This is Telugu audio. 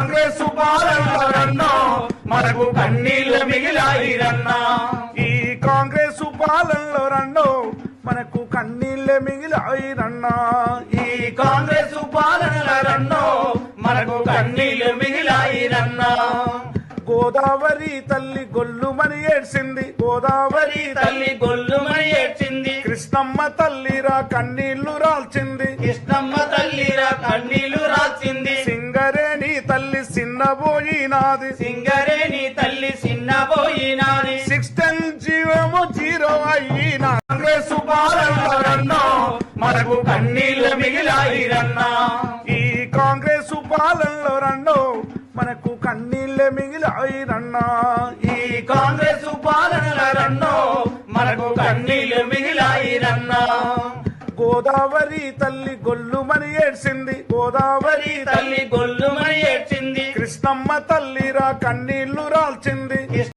కాంగ్రెస్ పాలనలో మనకు కన్నీళ్ళ మిగిలాయిరన్నా. ఈ కాంగ్రెస్ పాలనలో రండో మనకు కన్నీళ్ళ మిగిలాయిరన్నా. ఈ కాంగ్రెస్ పాలనలో రన్నో మనకు కన్నీళ్ళు మిగిలాయిరన్నా. గోదావరి తల్లి గొల్లుమని ఏడ్చింది. గోదావరి తల్లి గొల్లుమని ఏడ్చింది. కృష్ణమ్మ తల్లిరా కన్నీళ్ళు రాల్చింది. కృష్ణమ్మ తల్లిరా కన్నీళ్ళు రాల్చింది. తల్లి చిన్నబోయినాది సింగరేణి తల్లి చిన్నపోయినాది సిక్స్ టెన్ జీవము జీరో అయినా. కాంగ్రెస్ పాలనలో మనకు కన్నీళ్ళు మిగిలాయి రన్నా ఈ కాంగ్రెస్ పాలనలో రండో మనకు కన్నీళ్ళే మిగిలాయి రన్నా ఈ కాంగ్రెస్ పాలనలో రన్నో మనకు కన్నీళ్ళు మిగిలాయి రన్నా గోదావరి తల్లి గొల్లుమని ఏడ్చింది. గోదావరి తల్లి గొల్లుమని ఏడ్చింది కృష్ణమ్మ తల్లిరా కన్నీళ్ళు రాల్చింది.